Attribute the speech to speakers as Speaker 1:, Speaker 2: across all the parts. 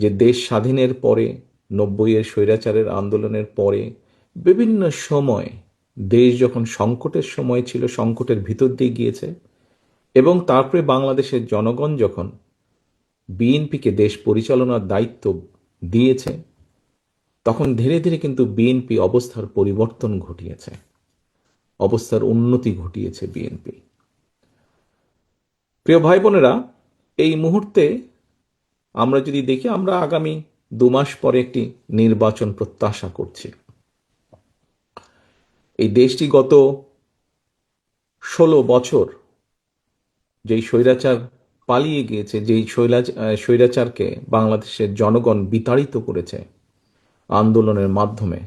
Speaker 1: যে দেশ স্বাধীনের পরে, নব্বইয়ের স্বৈরাচারের আন্দোলনের পরে, বিভিন্ন সময় দেশ যখন সংকটের সময় ছিল, সংকটের ভিতর দিয়ে গিয়েছে, এবং তারপরে বাংলাদেশের জনগণ যখন বিএনপিকে দেশ পরিচালনার দায়িত্ব দিয়েছে, তখন ধীরে ধীরে কিন্তু বিএনপি অবস্থার পরিবর্তন ঘটিয়েছে, অবস্থার উন্নতি ঘটিয়েছে বিএনপি। প্রিয় ভাই বোনেরা, এই মুহূর্তে আমরা যদি দেখি, আমরা আগামী দু মাস পরে একটি নির্বাচন প্রত্যাশা করছি। এই দেশটি গত ষোলো বছর যেই স্বৈরাচার পালিয়ে গিয়েছে, যেই স্বৈরাচারকে বাংলাদেশের জনগণ বিতাড়িত করেছে আন্দোলনের মাধ্যমে,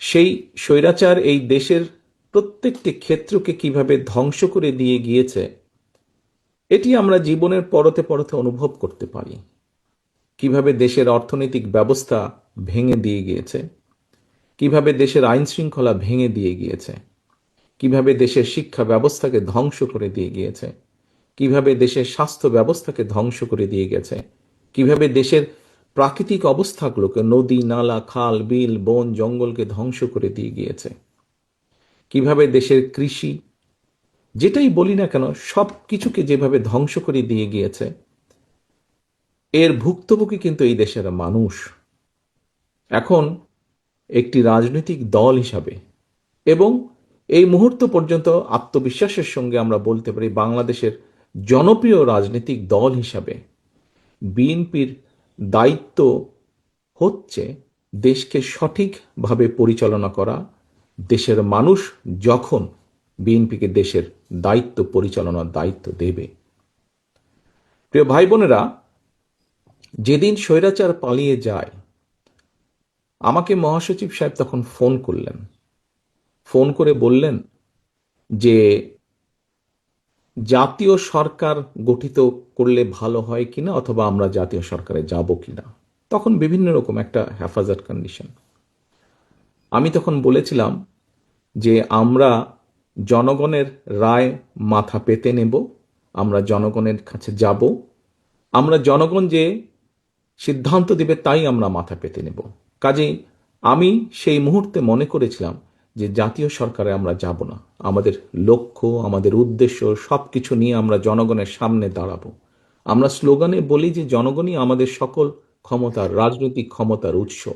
Speaker 1: সেই স্বৈরাচার এই দেশের প্রত্যেকটি ক্ষেত্রকে কীভাবে ধ্বংস করে দিয়ে গিয়েছে এটি আমরা জীবনের পরতে পরতে অনুভব করতে পারি। কীভাবে দেশের অর্থনৈতিক ব্যবস্থা ভেঙে দিয়ে গিয়েছে, কীভাবে দেশের আইন শৃঙ্খলা ভেঙে দিয়ে গিয়েছে, কীভাবে দেশের শিক্ষা ব্যবস্থাকে ধ্বংস করে দিয়ে গিয়েছে, কীভাবে দেশের স্বাস্থ্য ব্যবস্থাকে ধ্বংস করে দিয়ে গেছে, কীভাবে দেশের প্রাকৃতিক অবস্থাগুলোকে নদী, নালা, খাল, বিল, বন, জঙ্গলকে ধ্বংস করে দিয়ে গিয়েছে, কীভাবে দেশের কৃষি যেটাই বলি না কেন, সব কিছুকে যেভাবে ধ্বংস করে দিয়ে গিয়েছে, এর ভুক্তভোগী কিন্তু এই দেশের মানুষ। এখন একটি রাজনৈতিক দল হিসাবে এবং এই মুহূর্ত পর্যন্ত আত্মবিশ্বাসের সঙ্গে আমরা বলতে পারি বাংলাদেশের জনপ্রিয় রাজনৈতিক দল হিসাবে বিএনপির দায়িত্ব হচ্ছে দেশকে সঠিকভাবে পরিচালনা করা, দেশের মানুষ যখন বিএনপিকে দেশের দায়িত্ব পরিচালনার দায়িত্ব দেবে। প্রিয় ভাই বোনেরা, যেদিন স্বৈরাচার পালিয়ে যায়, আমাকে মহাসচিব সাহেব তখন ফোন করলেন। ফোন করে বললেন যে, জাতীয় সরকার গঠিত করলে ভালো হয় কিনা অথবা আমরা জাতীয় সরকারে যাব কিনা। তখন বিভিন্ন রকম একটা হেফাজত কন্ডিশন আমি তখন বলেছিলাম যে, আমরা জনগণের রায় মাথা পেতে নেব, আমরা জনগণের কাছে যাব। আমরা জনগণ যে সিদ্ধান্ত দিবে তাই আমরা মাথা পেতে নেব। কাজেই আমি সেই মুহূর্তে মনে করেছিলাম যে জাতীয় সরকারে আমরা যাব না। আমাদের লক্ষ্য, আমাদের উদ্দেশ্য সব কিছু নিয়ে আমরা জনগণের সামনে দাঁড়াবো। আমরা স্লোগানে বলি যে জনগণই আমাদের সকল ক্ষমতার, রাজনৈতিক ক্ষমতার উৎস।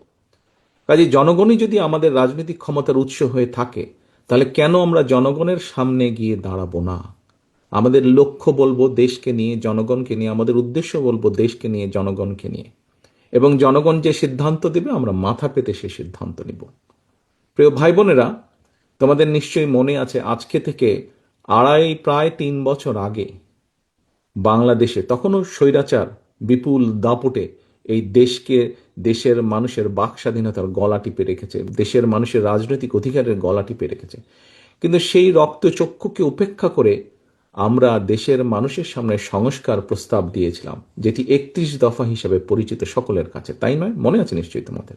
Speaker 1: কাজে জনগণই যদি আমাদের রাজনৈতিক ক্ষমতার উৎস হয়ে থাকে তাহলে কেন আমরা জনগণের সামনে গিয়ে দাঁড়াবো না? আমাদের লক্ষ্য বলব দেশকে নিয়ে, জনগণকে নিয়ে, আমাদের উদ্দেশ্য বলব দেশকে নিয়ে, জনগণকে নিয়ে। এবং জনগণ যে সিদ্ধান্ত দেবে, আমরা মাথা পেতে সে সিদ্ধান্ত নিব। প্রিয় ভাই বোনেরা তোমাদের নিশ্চয়ই মনে আছে, আজকে থেকে আড়াই, প্রায় তিন বছর আগে বাংলাদেশে তখনও স্বৈরাচার বিপুল দাপটে এই দেশকে, দেশের মানুষের বাক স্বাধীনতার গলা টিপে রেখেছে, দেশের মানুষের রাজনৈতিক অধিকারের গলা টিপে রেখেছে। কিন্তু সেই রক্তচক্ষুকে উপেক্ষা করে আমরা দেশের মানুষের সামনে সংস্কার প্রস্তাব দিয়েছিলাম, যেটি একত্রিশ দফা হিসাবে পরিচিত সকলের কাছে। তাই নয়? মনে আছে নিশ্চয়ই তোমাদের?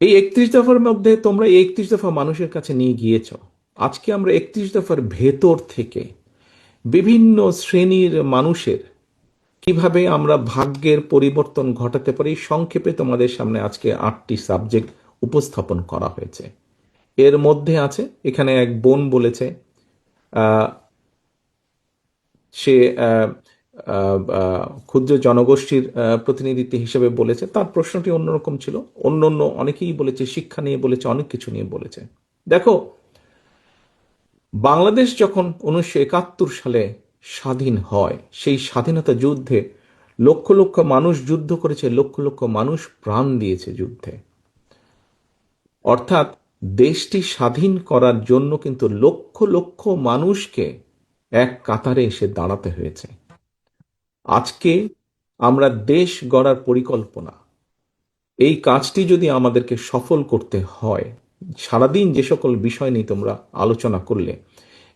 Speaker 1: এই একত্রিশ দফার মধ্যে তোমরা এই একত্রিশ দফা মানুষের কাছে নিয়ে গিয়েছ। আজকে আমরা একত্রিশ দফার ভেতর থেকে বিভিন্ন শ্রেণির মানুষের কীভাবে আমরা ভাগ্যের পরিবর্তন ঘটাতে পারি, সংক্ষেপে তোমাদের সামনে আজকে আটটি সাবজেক্ট উপস্থাপন করা হয়েছে। এর মধ্যে আছে, এখানে এক বোন বলেছে সে ক্ষুদ্র জনগোষ্ঠীর প্রতিনিধিত্ব হিসেবে বলেছে। তার প্রশ্নটি অন্যরকম ছিল। অন্য অন্য অনেকেই বলেছে, শিক্ষা নিয়ে বলেছে, অনেক কিছু নিয়ে বলেছে। দেখো, বাংলাদেশ যখন উনিশশো একাত্তর সালে স্বাধীন হয়। সেই স্বাধীনতা যুদ্ধে লক্ষ লক্ষ মানুষ যুদ্ধ করেছে, লক্ষ লক্ষ মানুষ প্রাণ দিয়েছে যুদ্ধে। অর্থাৎ দেশটি স্বাধীন করার জন্য কিন্তু লক্ষ লক্ষ মানুষকে এক কাতারে এসে দাঁড়াতে হয়েছে। আজকে আমরা দেশ গড়ার পরিকল্পনা, এই কাজটি যদি আমাদেরকে সফল করতে হয়, সারাদিন যে সকল বিষয় নিয়ে তোমরা আলোচনা করলে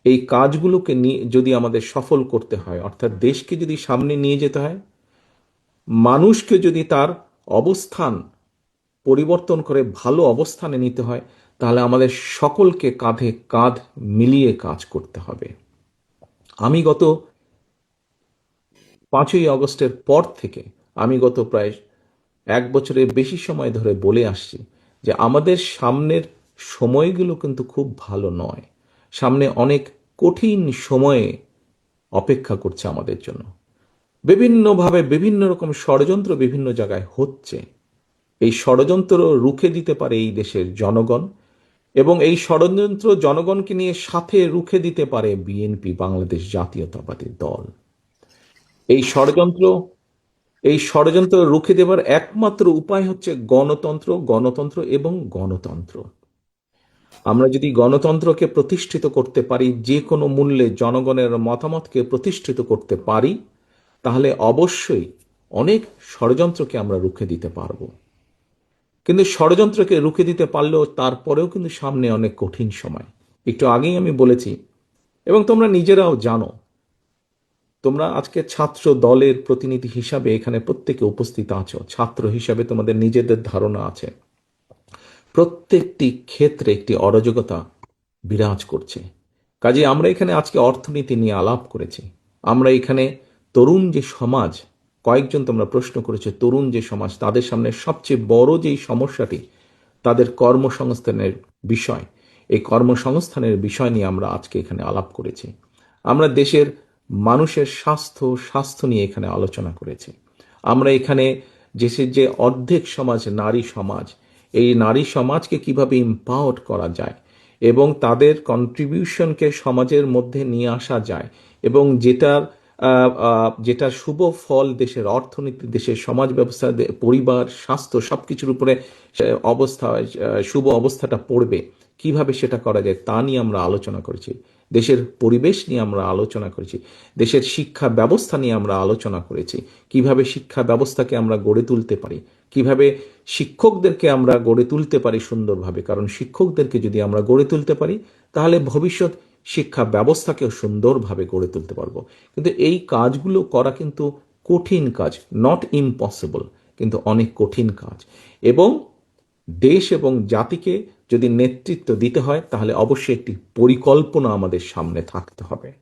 Speaker 1: এই কাজগুলোকে নিয়ে যদি আমাদের সফল করতে হয়, অর্থাৎ দেশকে যদি সামনে নিয়ে যেতে হয়, মানুষকে যদি তার অবস্থান পরিবর্তন করে ভালো অবস্থানে নিতে হয়, তাহলে আমাদের সকলকে কাঁধে কাঁধ মিলিয়ে কাজ করতে হবে। আমি গত পাঁচই আগস্টের পর থেকে, আমি গত প্রায় এক বছরের বেশি সময় ধরে বলে আসছি যে আমাদের সামনের সময়গুলো কিন্তু খুব ভালো নয়। সামনে অনেক কঠিন সময়ে অপেক্ষা করছে আমাদের জন্য। বিভিন্নভাবে বিভিন্ন রকম ষড়যন্ত্র বিভিন্ন জায়গায় হচ্ছে। এই ষড়যন্ত্র রুখে দিতে পারে এই দেশের জনগণ এবং এই ষড়যন্ত্র জনগণকে নিয়ে সাথে রুখে দিতে পারে বিএনপি, বাংলাদেশ জাতীয়তাবাদী দল। এই ষড়যন্ত্র এই ষড়যন্ত্র রুখে দেবার একমাত্র উপায় হচ্ছে গণতন্ত্র গণতন্ত্র এবং গণতন্ত্র। আমরা যদি গণতন্ত্রকে প্রতিষ্ঠিত করতে পারি, যে কোনো মূল্যে জনগণের মতামতকে প্রতিষ্ঠিত করতে পারি, তাহলে অবশ্যই অনেক ষড়যন্ত্রকে আমরা রুখে দিতে পারব। কিন্তু ষড়যন্ত্রকে রুখে দিতে পারলেও তারপরেও কিন্তু সামনে অনেক কঠিন সময়। একটু আগেই আমি বলেছি, এবং তোমরা নিজেরাও জানো, তোমরা আজকে ছাত্র দলের প্রতিনিধি হিসাবে এখানে প্রত্যেকে উপস্থিত আছো, ছাত্র হিসাবে তোমাদের নিজেদের ধারণা আছে। প্রত্যেকটি ক্ষেত্রে একটি অরাজকতা বিরাজ করছে। কাজে আমরা এখানে আজকে অর্থনীতি নিয়ে আলাপ করেছি। আমরা এখানে তরুণ যে সমাজ, কয়েকজন তোমরা প্রশ্ন করেছ, তরুণ যে সমাজ, তাদের সামনে সবচেয়ে বড় যেই সমস্যাটি, তাদের কর্মসংস্থানের বিষয়। এই কর্মসংস্থানের বিষয় নিয়ে আমরা আজকে এখানে আলাপ করেছি। আমরা দেশের মানুষের স্বাস্থ্য স্বাস্থ্য নিয়ে এখানে আলোচনা করেছি। আমরা এখানে দেশের যে অর্ধেক সমাজ, নারী সমাজ এই নারী সমাজকে কীভাবে ইম্পাওয়ার করা যায় এবং তাদের কন্ট্রিবিউশনকে সমাজের মধ্যে নিয়ে আসা যায় এবং যেটার যেটা শুভ ফল দেশের অর্থনীতি, দেশের সমাজ ব্যবস্থা পরিবার, স্বাস্থ্য সব কিছুর উপরে অবস্থা শুভ অবস্থাটা পড়বে। কীভাবে সেটা করা যায় তা নিয়ে আমরা আলোচনা করেছি। দেশের পরিবেশ নিয়ে আমরা আলোচনা করেছি। দেশের শিক্ষা ব্যবস্থা নিয়ে আমরা আলোচনা করেছি। কীভাবে শিক্ষা ব্যবস্থাকে আমরা গড়ে তুলতে পারি? কীভাবে শিক্ষকদেরকে আমরা গড়ে তুলতে পারি সুন্দরভাবে? কারণ শিক্ষকদেরকে যদি আমরা গড়ে তুলতে পারি, তাহলে ভবিষ্যৎ শিক্ষা ব্যবস্থাকেও সুন্দরভাবে গড়ে তুলতে পারব। কিন্তু এই কাজগুলো করা কিন্তু কঠিন কাজ নট ইম্পসিবল কিন্তু অনেক কঠিন কাজ। এবং দেশ এবং জাতিকে যদি নেতৃত্ব দিতে হয়, তাহলে অবশ্যই একটি পরিকল্পনা আমাদের সামনে থাকতে হবে।